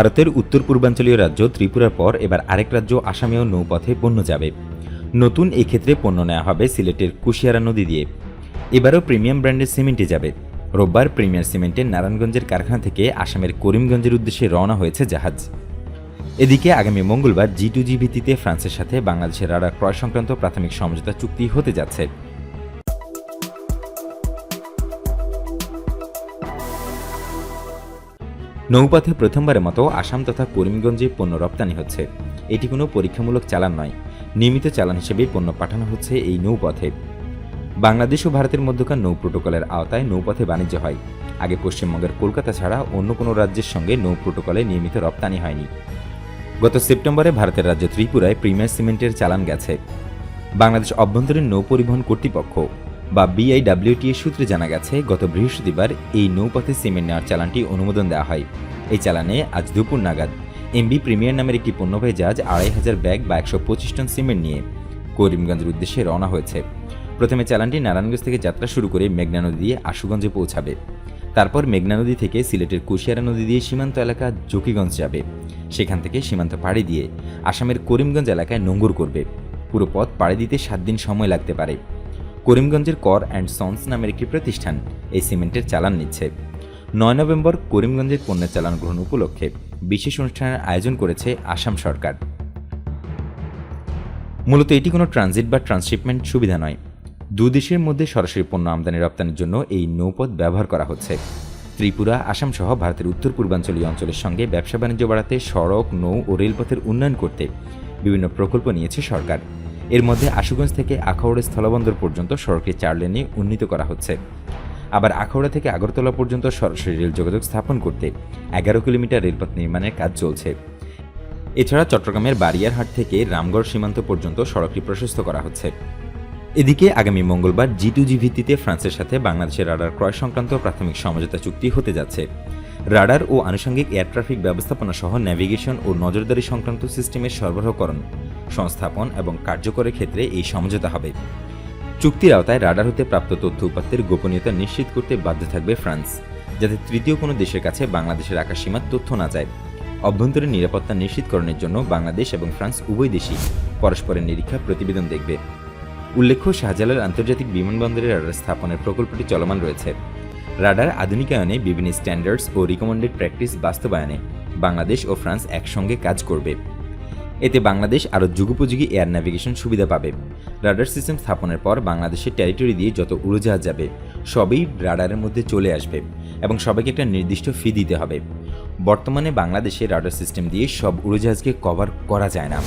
ভারতের উত্তর পূর্বাঞ্চলীয় রাজ্য ত্রিপুরার পর এবার আরেক রাজ্য আসামেও নৌপথে পণ্য যাবে। নতুন এক্ষেত্রে পণ্য নেওয়া হবে সিলেটের কুশিয়ারা নদী দিয়ে। এবারও প্রিমিয়াম ব্র্যান্ডের সিমেন্টে যাবে। রোববার প্রিমিয়ার সিমেন্টের নারায়ণগঞ্জের কারখানা থেকে আসামের করিমগঞ্জের উদ্দেশ্যে রওনা হয়েছে জাহাজ। এদিকে আগামী মঙ্গলবার জি টু জি ভিত্তিতে ফ্রান্সের সাথে বাংলাদেশের রাডার ক্রয় সংক্রান্ত প্রাথমিক সমঝোতা চুক্তি হতে যাচ্ছে। নৌপথে প্রথমবারের মতো আসাম তথা করিমগঞ্জে পণ্য রপ্তানি হচ্ছে। এটি কোনো পরীক্ষামূলক চালান নয়, নিয়মিত চালান হিসেবে পণ্য পাঠানো হচ্ছে এই নৌপথে। বাংলাদেশ ও ভারতের মধ্যকার নৌ প্রোটোকলের আওতায় নৌপথে বাণিজ্য হয়। আগে পশ্চিমবঙ্গের কলকাতা ছাড়া অন্য কোনো রাজ্যের সঙ্গে নৌ প্রোটোকলে নিয়মিত রপ্তানি হয়নি। গত সেপ্টেম্বরে ভারতের রাজ্য ত্রিপুরায় প্রিমিয়ার সিমেন্টের চালান গেছে। বাংলাদেশ অভ্যন্তরীণ নৌ পরিবহন কর্তৃপক্ষ বা বিআইডব্লিউটি এর সূত্রে জানা গেছে, গত বৃহস্পতিবার এই নৌপথে সিমেন্ট নেওয়ার চালানটি অনুমোদন দেওয়া হয়। এই চালানে আজ দুপুর নাগাদ এমবি প্রিমিয়ার নামের একটি পণ্যবাহী জাহাজ আড়াই হাজার ব্যাগ বা একশো পঁচিশ টন সিমেন্ট নিয়ে করিমগঞ্জের উদ্দেশ্যে রওনা হয়েছে। প্রথমে চালানটি নারায়ণগঞ্জ থেকে যাত্রা শুরু করে মেঘনা নদী দিয়ে আশুগঞ্জে পৌঁছাবে। তারপর মেঘনা নদী থেকে সিলেটের কুশিয়ারা নদী দিয়ে সীমান্ত এলাকা জকিগঞ্জ যাবে। সেখান থেকে সীমান্ত পাড়ি দিয়ে আসামের করিমগঞ্জ এলাকায় নোঙ্গর করবে। পুরো পথ পাড়ি দিতে সাত দিন সময় লাগতে পারে। করিমগঞ্জের কর অ্যান্ড সন্স নামের একটি প্রতিষ্ঠান এই সিমেন্টের চালান নিচ্ছে। নয় নভেম্বর করিমগঞ্জের পণ্যের চালান গ্রহণ উপলক্ষে বিশেষ অনুষ্ঠানের আয়োজন করেছে আসাম সরকার। মূলত এটি কোনো ট্রানজিট বা ট্রান্সশিপমেন্ট সুবিধা নয়। দেশের মধ্যে সরাসরি পণ্য আমদানি রপ্তানির জন্য এই নৌপথ ব্যবহার করা হচ্ছে। ত্রিপুরা, আসাম সহ ভারতের উত্তর পূর্বাঞ্চলীয় অঞ্চলের সঙ্গে ব্যবসা বাণিজ্য বাড়াতে সড়ক, নৌ ও রেলপথের উন্নয়ন করতে বিভিন্ন প্রকল্প নিয়েছে সরকার। এর মধ্যে আশুগঞ্জ থেকে আখাউড়া স্থলবন্দর পর্যন্ত সড়কে চার লেনে উন্নীত করা হচ্ছে। আবার আখাউড়া থেকে আগরতলা পর্যন্ত সরাসরি রেল যোগাযোগ স্থাপন করতে এগারো কিলোমিটার রেলপথ নির্মাণের কাজ চলছে। এছাড়া চট্টগ্রামের বারিয়ারহাট থেকে রামগড় সীমান্ত পর্যন্ত সড়কটি প্রশস্ত করা হচ্ছে। এদিকে আগামী মঙ্গলবার জি টু জি ভিত্তিতে ফ্রান্সের সাথে বাংলাদেশের রাডার ক্রয় সংক্রান্ত প্রাথমিক সমঝোতা চুক্তি হতে যাচ্ছে। রাডার ও আনুষঙ্গিক এয়ার ট্রাফিক ব্যবস্থাপনা সহ ন্যাভিগেশন ও নজরদারি সংক্রান্ত সিস্টেমের সরবরাহকরণ সংস্থাপন এবং কার্যকরের ক্ষেত্রে এই সমঝোতা হবে। চুক্তির আওতায় রাডার হতে প্রাপ্ত তথ্য উপাত্তের গোপনীয়তা নিশ্চিত করতে বাধ্য থাকবে ফ্রান্স, যাতে তৃতীয় কোনো দেশের কাছে বাংলাদেশের আকাশসীমার তথ্য না যায়। অভ্যন্তরীণ নিরাপত্তা নিশ্চিতকরণের জন্য বাংলাদেশ এবং ফ্রান্স উভয় দেশই পরস্পরের নিরীক্ষা প্রতিবেদন দেখবে। উল্লেখ্য, শাহজালাল আন্তর্জাতিক বিমানবন্দরে রাডার স্থাপনের প্রকল্পটি চলমান রয়েছে। রাডার আধুনিকায়নে বিভিন্ন স্ট্যান্ডার্ডস ও রিকমেন্ডেড প্র্যাকটিস বাস্তবায়নে বাংলাদেশ ও ফ্রান্স একসঙ্গে কাজ করবে। এতে বাংলাদেশ আরও যুগোপযোগী এয়ার ন্যাভিগেশন সুবিধা পাবে। রাডার সিস্টেম স্থাপনের পর বাংলাদেশের টেরিটরি দিয়ে যত উড়োজাহাজ যাবে, সবই রাডারের মধ্যে চলে আসবে এবং সবাইকে একটা নির্দিষ্ট ফি দিতে হবে। বর্তমানে বাংলাদেশে রাডার সিস্টেম দিয়ে সব উড়োজাহাজকে কভার করা যায় না।